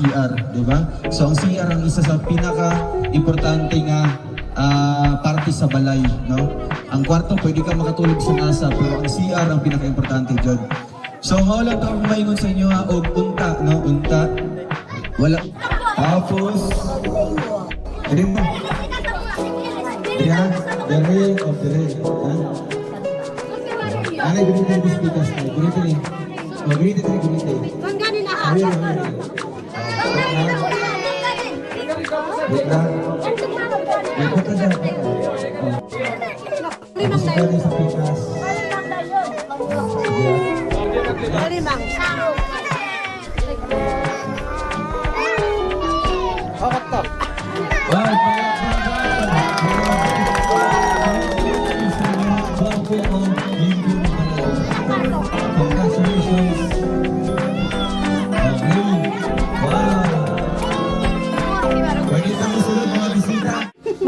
CR, di ba? So ang CR ang isa sa pinaka-importante nga ah, parte sa balay, no? Ang kwarto, pwede ka makatulog sa nasa, pero ang CR ang pinaka-importante dyan. So, maulang ka maingon sa inyo ha, og unta, no? Unta. Wala. Tapos, Dili mo. Dili ha? Dili, o dili. Ha? Anay, speakers tayo. Gunit tayo. O, gunit tayo, gunit tayo. Tanggalin na Wait lang. Punta dyan. O. Tapos ikaw din sa speakers. Marimang. Wow, Congratulations.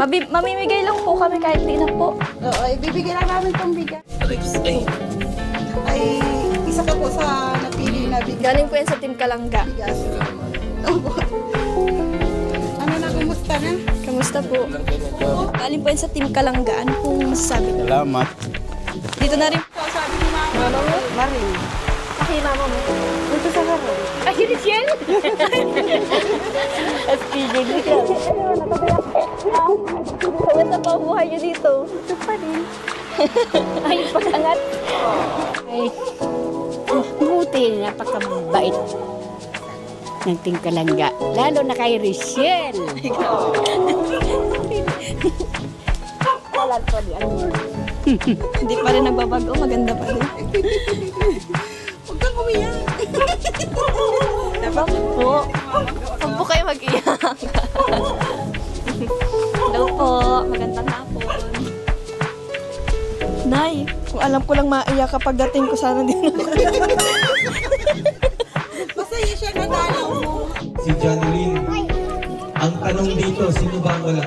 Mabi- mamimigay lang po kami kahit di na po. Oo, ibibigyan na namin itong bigas. Ay, isa ka po sa napili na bigas. Galing po yan sa Team Kalangga. bigas. Opo. ano na, kumusta na? Kamusta po? Galing po yan sa Team Kalangga. Ano pong masasabi? Salamat. Dito na rin. So, sabi ni mama. Mama mo? Marin. Aki, mama mo. Dito sa haro. Ay, yun yan! SPJ dito. Kamusta po ang buhay niyo dito? Ito pa rin. Ay, pag-angat. Ay, buti, napakabait ng tingkalangga. Lalo na kay Richelle. Wala po di. Hindi pa rin nagbabago. Maganda pa rin. Huwag kang umiyak. Bakit po? Huwag po kayo mag-iyak. Alam ko lang maiyak kapag dating ko sana din ako. Masaya siya na dalaw mo. Si Janeline. Ang tanong dito, sino ba ang wala?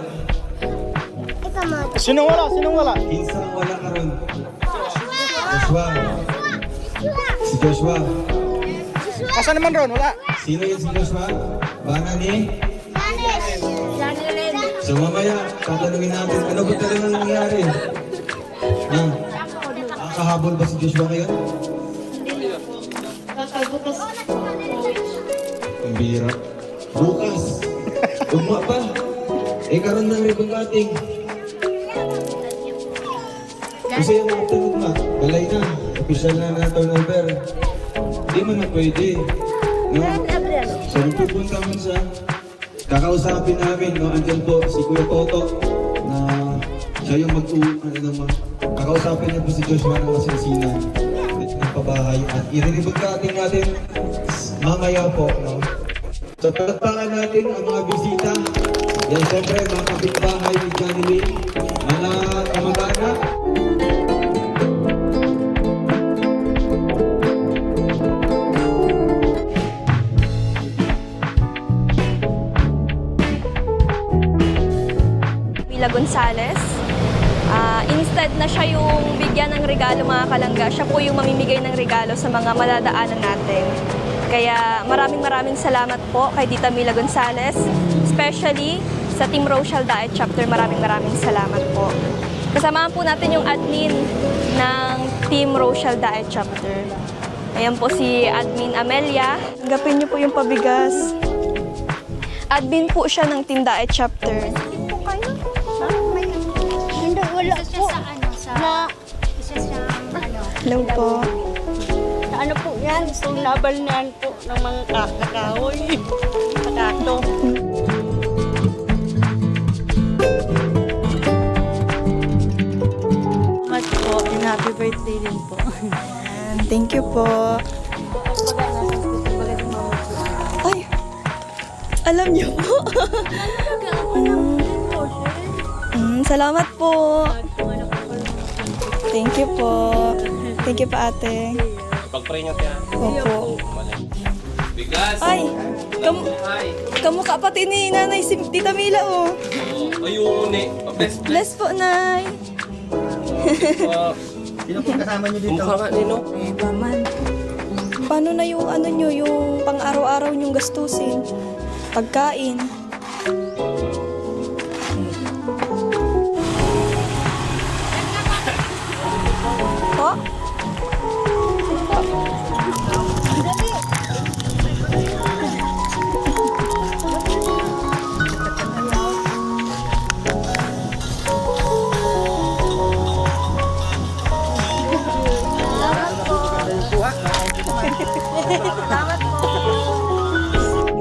Sinong wala? Sinong wala? Kinsang wala ka ron? Joshua. Si Joshua. Asa naman ron? Wala. Sino yun si Joshua? Bana ni? So mamaya, tatanungin natin, ano ba talaga nangyari? Ha? Nakahabol ba si Joshua ngayon? Ang bira. Bukas. Ugma pa. Eh, karoon ng ribbon cutting. Kasi yung mga tanong na, balay na. Official na na turnover. Hindi mo na pwede. No? So, pupunta mo sa kakausapin namin, no? Andyan po si Kuya Toto siya yung mag ano naman. Kakausapin niya po si Joshua ng Masinsina ng pabahay at iriribot natin natin mamaya po, no? So, palakpakan natin ang mga bisita. Yan, siyempre, mga kapitbahay ni Johnny Lee, mga kamag-anak, Mila Gonzales. Instead na siya yung bigyan ng regalo mga kalangga, siya po yung mamimigay ng regalo sa mga madadaanan natin. Kaya maraming maraming salamat po kay Tita Mila Gonzales, especially sa Team Rochelle Diet Chapter. Maraming maraming salamat po. Kasamahan po natin yung admin ng Team Rochelle Diet Chapter. Ayan po si Admin Amelia. Gapin niyo po yung pabigas. Admin po siya ng Team Diet Chapter. Na... Isa sa ano... Hello po. Sa ano po yan? So, nabalnan po ng mga kakakahoy. Patato. Much po, and happy birthday din po. Thank you po. Ay, alam niyo po. mm, mm, salamat po. Thank you po. Thank you pa ate. Pag-pray niyo kaya. Opo. Bigas! Ay, kam kamukha pati ni Nanay si Tita Mila oh. Oh, ayun eh. Bless, Bless po, Nay. Sino po kasama niyo dito? mukha nga nino. Paano na yung ano nyo, yung pang araw-araw nyong gastusin? pagkain.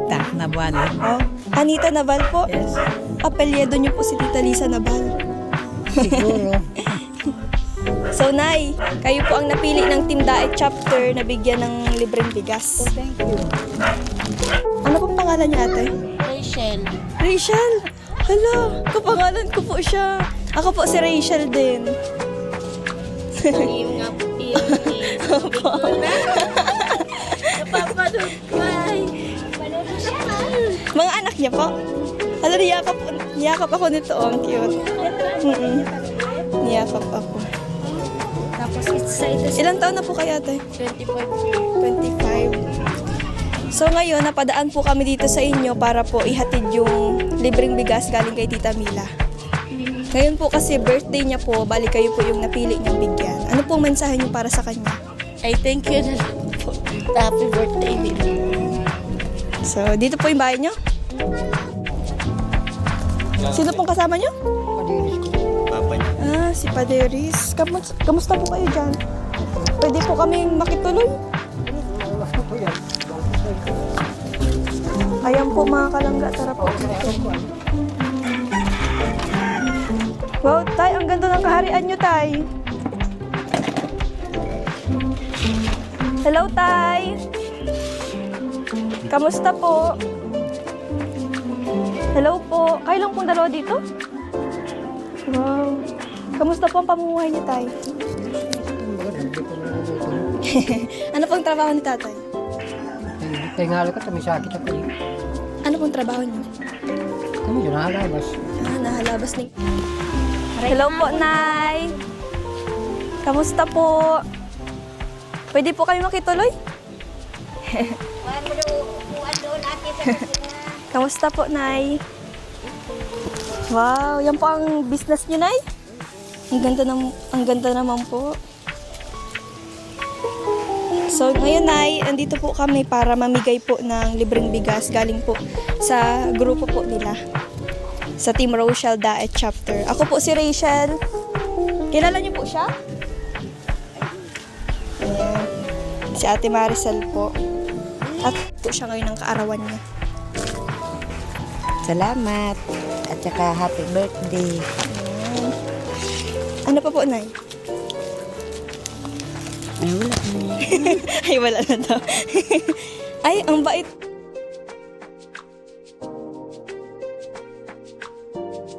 Ta, nabuhan eh. Oh, Anita Naval po. Yes. Apelyedo niyo po si Tita Lisa Naval. Siguro. So, Nay, kayo po ang napili ng Team Daet Chapter na bigyan ng libreng bigas. Thank you. Ano pong pangalan niya, ate? Rachel. Rachel! Hala, kapangalan ko po siya. Ako po si Rachel din. Yung nga po yung Mga anak niya po. Hala, niyakap, niyakap ako nito. Oh, ang cute. Mm-mm. Niyakap ako. Tapos isa ito sa Ilang taon na po kayo, ate? 25. 25. So ngayon, napadaan po kami dito sa inyo para po ihatid yung libreng bigas galing kay Tita Mila. Ngayon po kasi birthday niya po, bali kayo po yung napili niyang bigyan. Ano pong mensahe niyo para sa kanya? Ay, thank you na. Happy birthday, Mila. So, dito po yung bahay niyo? Sino pong kasama niyo? Papa niya. Ah, si Paderis. Kamus kamusta po kayo dyan? Pwede po kaming makituloy? Ayan po mga kalangga, tara po. Wow, tay, ang ganda ng kaharian nyo, tay. Hello, tay. Kamusta po? Hello po. Kayo lang pong dalawa dito? Wow. Kamusta po ang pamumuhay niyo, tay? ano pong trabaho ni tatay? Tingalo ka, tumisakit ako eh. Ano pong trabaho niyo? Kami yun, nakalabas. Ah, nahalabas ni... Hello po, Nay! Kamusta po? Pwede po kayo makituloy? Kamusta po, Nay? Wow, yan po ang business niyo, Nay? Ang ganda, nam ang ganda naman po. So, ngayon, Nay, andito po kami para mamigay po ng libreng bigas galing po sa grupo po nila sa Team Rochelle Daet Chapter. Ako po si Rachel. Kilala niyo po siya? Ayan. Si Ate Maricel po. At po siya ngayon ang kaarawan niya. Salamat. At saka happy birthday. Ano pa po, Nay? Ay, wala. Ay, wala na daw. Ay, ang bait